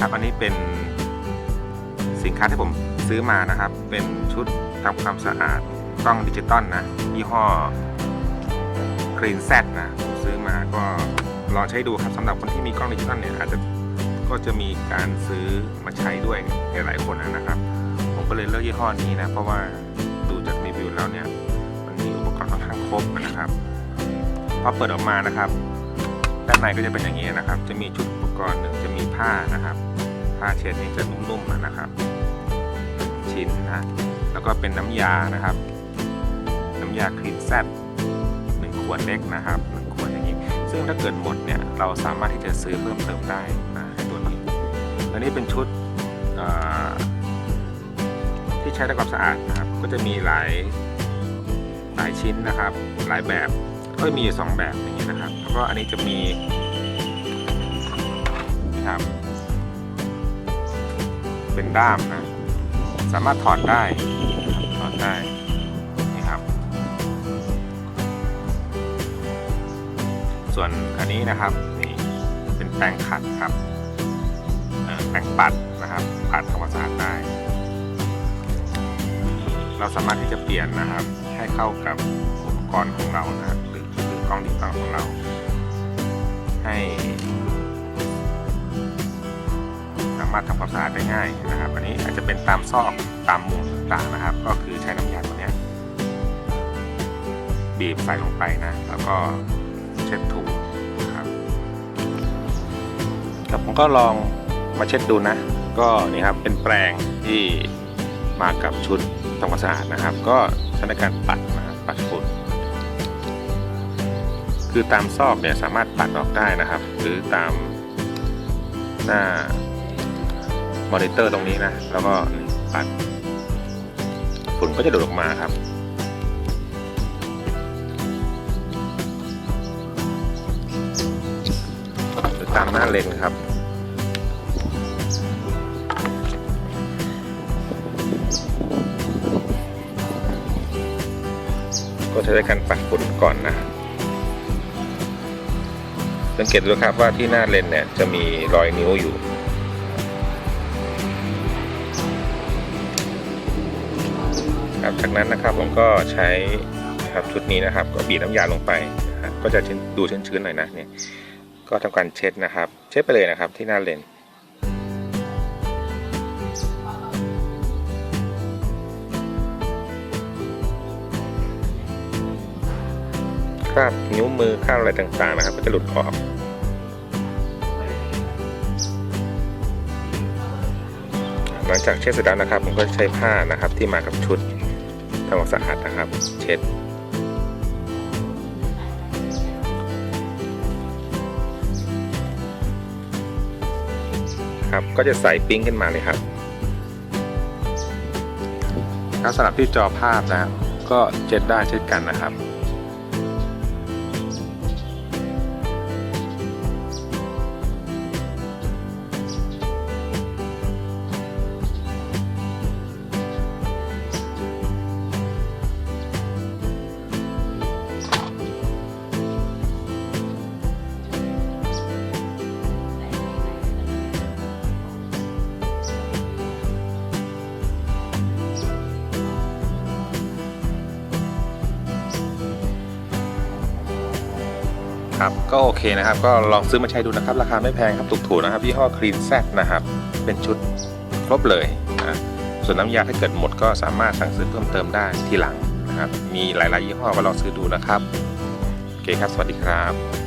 ครับ อันนี้เป็นสินค้าที่ผมซื้อมานะครับ เป็นชุดทำความสะอาดกล้องดิจิตอลนะ ยี่ห้อ Green Z นะผมซื้อมาก็ลองใช้ดูครับสำหรับคนที่มีกล้องดิจิตอลเนี่ยอาจจะก็จะมีการซื้อมาใช้ด้วยหลายๆคนนะครับ ผมก็เลยเลือกยี่ห้อนี้นะ เพราะว่าดูจากรีวิวแล้วเนี่ย มันมีอุปกรณ์ค่อนข้างครบนะครับพอเปิดออกมานะครับ ด้านในก็จะเป็นอย่างนี้นะครับ จะมีชุดอุปกรณ์หนึ่งจะมีผ้านะครับ ผ้าเช็ดนี่จะนุ่มๆนะครับชิ้นนะแล้วก็เป็นน้ำยานะครับ น้ำยาคลีนแซดหนึ่งขวดเล็กนะครับหนึ่งขวดอย่างนี้ ซึ่งถ้าเกิดหมดเนี่ยเราสามารถที่จะซื้อเพิ่มเติมได้นะตัวนี้อันนี้เป็นชุดที่ใช้ทำความสะอาดนะครับ ก็จะมีหลายหลายชิ้นนะครับ หลายแบบก็มีอยู่สองแบบอย่างนี้นะครับ แล้วก็อันนี้จะมีครับ เป็นด้ามนะ สามารถถอดได้ถอดได้นี่ครับ ส่วนอันนี้นะครับนี่เป็นแปรงขัดครับแปรงปัดนะครับปัดทำความสะอาดได้ เราสามารถที่จะเปลี่ยนนะครับ ให้เข้ากับอุปกรณ์ของเรานะครับหรือกล้องดิจิตอลของเรา ให้ามารถทำความสะอาดได้ง่ายนะครับ อันนี้อาจจะเป็นตามซอกตามมุมต่างๆนะครับ ก็คือใช้น้ำยาตัวนี้บีบใส่ลงไปนะ แล้วก็เช็ดถูนะครับครับผมก็ลองมาเช็ดดูนะ ก็นี่ครับเป็นแปรงที่มากับชุดทำความสะอาดนะครับ ก็ใช้ในการปัดนะปัดฝุ่นคือตามซอกเนี่ยสามารถปัดออกได้นะครับ หรือตามหน้า มอนิเตอร์ตรงนี้นะ แล้วก็ปัดฝุ่นก็จะดูดออกมาครับตามหน้าเลนครับก็จะได้การปัดฝุ่นก่อนนะ สังเกตดูครับว่าที่หน้าเลนเนี่ยจะมีรอยนิ้วอยู่ จากนั้นนะครับผมก็ใช้ครับชุดนี้นะครับ ก็บีบน้ำยาลงไปนะครับก็จะดูชื้นๆหน่อยนะเนี่ยก็ทำการเช็ดนะครับ เช็ดไปเลยนะครับที่หน้าเลนคราบนิ้วมือคราบอะไรต่างๆนะครับ ก็จะหลุดออกหลังจากเช็ดเสร็จแล้วนะครับผมก็ใช้ผ้านะครับที่มากับชุด ทำความสะอาดนะครับ เช็ด ครับก็จะใสปิ้งขึ้นมาเลยครับล้วสำหรับที่จอภาพนะครับก็เช็ดได้เช่นกันนะครับ ครับก็โอเคนะครับ ก็ลองซื้อมาใช้ดูนะครับ ราคาไม่แพงครับถูกๆนะครับยี่ห้อ Clean Z นะครับ เป็นชุดครบเลยนะส่วนน้ำยาถ้าเกิดหมดก็สามารถสั่งซื้อเพิ่มเติมได้ทีหลังนะครับ มีหลายๆยี่ห้อมาลองซื้อดูนะครับโอเคครับ สวัสดีครับ